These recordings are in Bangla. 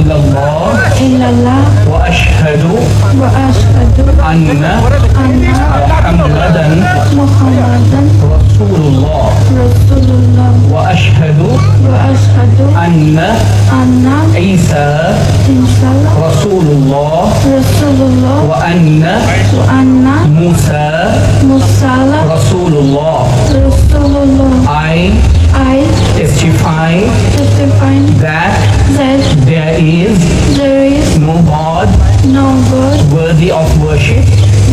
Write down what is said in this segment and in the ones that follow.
إلا الله. إلا الله وأشهد وأشهد أن محمدا محمدا رسول الله رسول الله وأشهد وأشهد أن أن عيسى عيسى رسول الله رسول الله وأن وأن موسى موسى is there is no God no God worthy of worship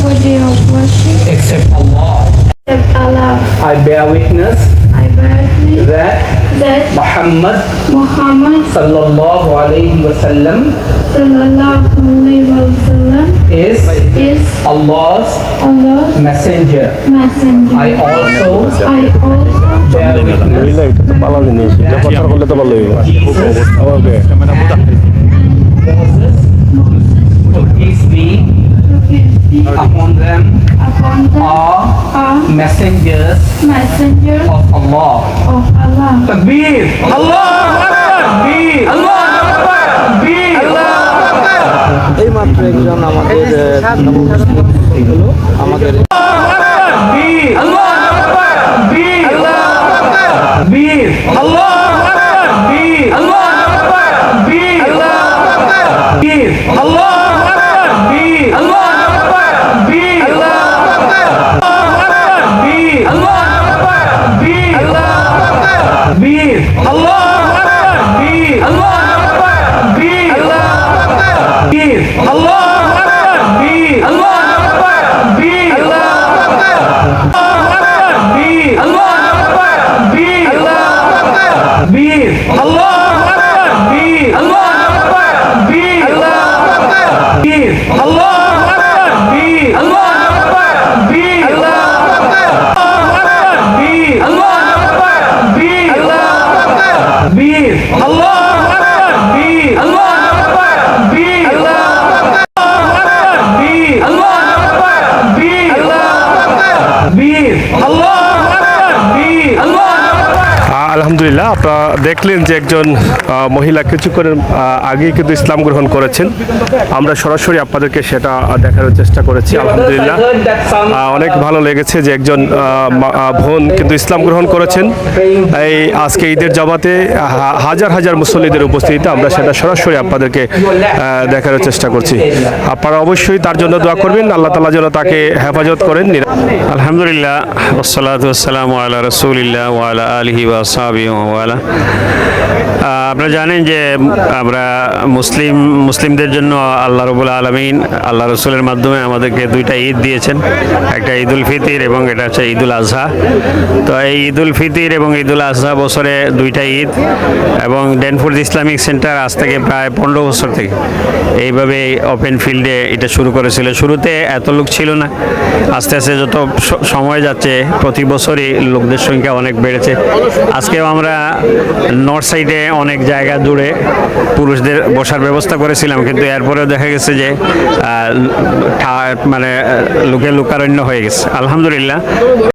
worthy of worship except Allah. except Allah. I bear witness I bear witness that that Muhammad Muhammad sallallahu alayhi wasallam sallallahu alaihi wasallam is is Allah's Allah's messenger. messenger. I also I also bear witness বুঝলে এটা তো পালা জিনিস এটা প্রচার করলে তো ভালো হইব Jesus okay Moses, to peace be upon them, upon them are are messengers messenger of Allah. of Allah. Takbir! Allah! Takbir! Allah! Takbir! এই মাত্র একজন আমাদের আহ, নবমুসলিম হলো আমাদের Takbir! Takbir! Allah! Takbir! Allah! Takbir! Takbir! Allah! Takbir! Allah! Takbir! Takbir! Allah! Takbir! Takbir! Allah! Takbir! Allah! Takbir! Takbir! Allah! Takbir! Takbir! Allah! Takbir! আলহামদুলিল্লাহ, আপনারা দেখলেন যে একজন মহিলা কিছুক্ষণের আগেই কিন্তু ইসলাম গ্রহণ করেছেন। আমরা সরাসরি আপনাদেরকে সেটা দেখানোর চেষ্টা করেছি। আলহামদুলিল্লাহ অনেক ভালো লেগেছে যে একজন বোন কিন্তু ইসলাম গ্রহণ করেছেন। এই আজকে ঈদের জমাতে হাজার হাজার মুসল্লিদের উপস্থিতিতে আমরা সেটা সরাসরি আপনাদেরকে দেখানোর চেষ্টা করছি। আপনারা অবশ্যই তার জন্য দোয়া করবেন। আল্লাহ তালা যেন তাকে হেফাজত করেন। আলহামদুলিল্লাহ ওসালাত ওসালাম আল্লাহ রসুলিল্লাহ আলহি ওয়াসাবি আপনারা জানেন যে আমরা মুসলিম, মুসলিমদের জন্য আল্লাহ রবুল আলমিন, আল্লাহ রসুলের মাধ্যমে আমাদেরকে দুইটা ঈদ দিয়েছেন। একটা ঈদ উল ফিতির এবং এটা হচ্ছে ঈদ উল আজহা তো এই ঈদ উল ফিতির এবং ঈদ উল আজহা বছরে দুইটা ঈদ এবং ডেনফোর্ড ইসলামিক সেন্টার আজ থেকে প্রায় পনেরো বছর থেকে এইভাবে ওপেন ফিল্ডে এটা শুরু করেছিল। শুরুতে এত লোক ছিল না। আস্তে আস্তে যত সময় যাচ্ছে, প্রতি বছরই লোকদের সংখ্যা অনেক বেড়েছে। আজকেও আমরা নর্থ সাইডে অনেক জায়গা দূরে পুরুষদের বসার ব্যবস্থা করেছিলাম, কিন্তু এরপরেও দেখা গেছে যে মানে লোকে লোকারণ্য হয়ে গেছে। আলহামদুলিল্লাহ।